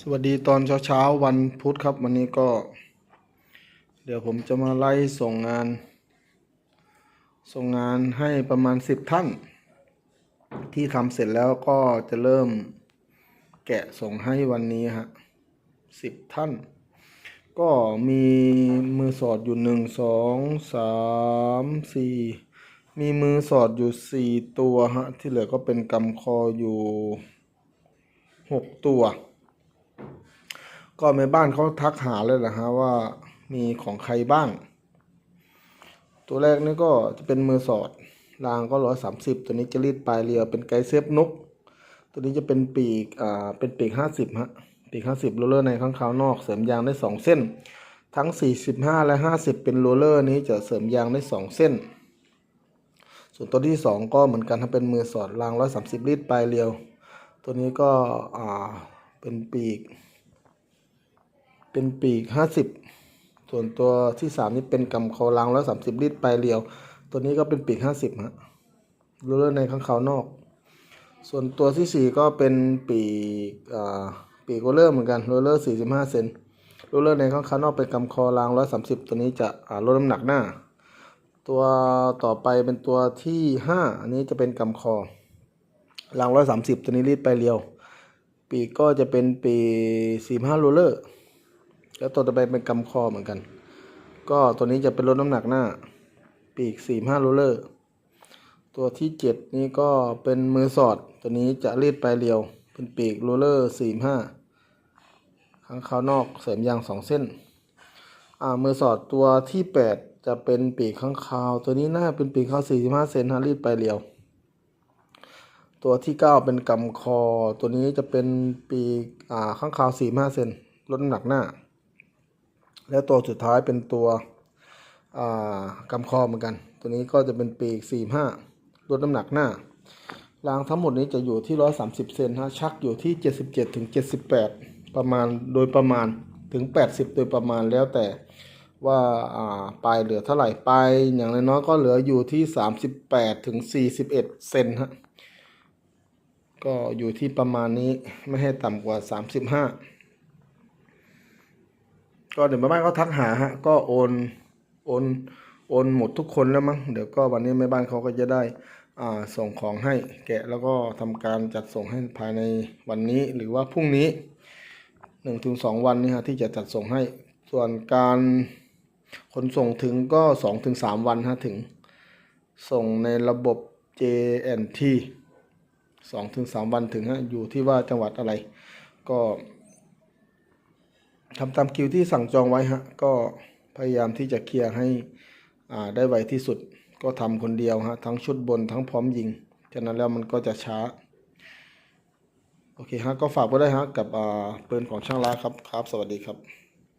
สวัสดีตอนเช้าเช้าๆวันพุธครับ วันนี้ก็ เดี๋ยวผมจะมาไล่ส่งงาน ส่งงานให้ประมาณสิบท่าน ที่ทำเสร็จแล้วก็จะเริ่มแกะส่งให้วันนี้ฮะสิบท่าน ก็มีมือสอดอยู่หนึ่งสองสามสี่มีมือสอดอยู่สี่ตัวฮะที่เหลือก็เป็นกำคออยู่หกตัว ก็แม่บ้านเขาทักหาเลยนะฮะว่ามีของใครบ้าง ตัวแรกนี่ก็จะเป็นมือสอดรางก็ร้อยสามสิบตัวนี้จะรีดปลายเรียวเป็นไกด์เซฟนก ตัวนี้จะเป็นปีกอ่าเป็นปีกห้าสิบฮะปีกห้าสิบโรลเลอร์ในข้างขาวนอกเสริมยางได้สองเส้น ทั้งสี่สิบห้าและห้าสิบเป็นโรลเลอร์นี้จะเสริมยางได้สองเส้น ส่วนตัวที่สองก็เหมือนกันถ้าเป็นมือสอดรางร้อยสามสิบรีดปลายเรียว ตัวนี้ก็อ่าเป็นปีก เป็นปีกห้าสิบส่วนตัวที่สามนี่เป็นกำคอลังร้อยสามสิบลิตรปลายเรียว ตัวนี้ก็เป็นปีกห้าสิบฮะรูเลอร์ในข้างขานอก ส่วนตัวที่สี่ก็เป็นปีกอ่าปีกโรลเลอร์เหมือนกันโรเลอร์สี่สิบห้าเซนโรลเลอร์ในข้างขานอกเป็นกำคอลังร้อยสามสิบตัวนี้จะลดน้ำหนักหน้า ตัวต่อไปเป็นตัวที่ห้าอันนี้จะเป็นกำคอลังร้อยสามสิบตัวนี้รีดปลายเรียว ปีกก็จะเป็นปีสี่ห้าโรเลอร์ แล้วตัวต่อไปเป็นกำคอเหมือนกัน ก็ตัวนี้จะเป็นลดน้ำหนักหน้า ปีกสี่ห้าโรเลอร์ ตัวที่เจ็ดนี่ก็เป็นมือสอด ตัวนี้จะรีดปลายเรียว เป็นปีกโรเลอร์สี่ห้าข้างขาวนอกเสริมยางสองเส้น อ่ามือสอดตัวที่แปดจะเป็นปีกข้างคาว ตัวนี้น่าเป็นปีกข้าวสี่สิบห้าเซนฮะรีดปลายเรียว ตัวที่เก้าเป็นกำคอ ตัวนี้จะเป็นปีกอ่าข้างคาวสี่ห้าเซนลดน้ำหนักหน้า แล้วตัวสุดท้ายเป็นตัวกำคอเหมือนกัน ตัวนี้ก็จะเป็นปีกสี่ห้าลดน้ำหนักหน้ารางทั้งหมดนี้จะอยู่ที่ร้อยสามสิบเซนฮะชักอยู่ที่เจ็ดสิบเจ็ดถึงเจ็ดสิบแปดประมาณโดยประมาณถึงแปดสิบโดยประมาณแล้วแต่ว่าปลายเหลือเท่าไหร่ปลายอย่างน้อยๆก็เหลืออยู่ที่สามสิบแปดถึงสี่สิบเอ็ดเซนฮะก็อยู่ที่ประมาณนี้ไม่ให้ต่ำกว่าสามสิบห้า ก็เดี๋ยวแม่บ้านเขาทักหาฮะก็โอนโอนโอนหมดทุกคนแล้วมั้งเดี๋ยวก็วันนี้แม่บ้านเขาก็จะได้อ่าส่งของให้แกะแล้วก็ทำการจัดส่งให้ภายในวันนี้หรือว่าพรุ่งนี้หนึ่งถึงสองวันนี้ฮะที่จะจัดส่งให้ส่วนการขนส่งถึงก็สองถึงสามวันฮะถึงส่งในระบบ JNT สองถึงสามวันถึงฮะอยู่ที่ว่าจังหวัดอะไรก็ ทำตามคิวที่สั่งจองไว้ฮะก็พยายามที่จะเคลียร์ให้อ่าได้ไวที่สุด ก็ทำคนเดียวฮะทั้งชุดบนทั้งพร้อมยิงฉะนั้นแล้วมันก็จะช้าโอเคฮะก็ฝากไว้ได้ฮะกับอ่าปืนของช่างล้าครับครับ สวัสดีครับ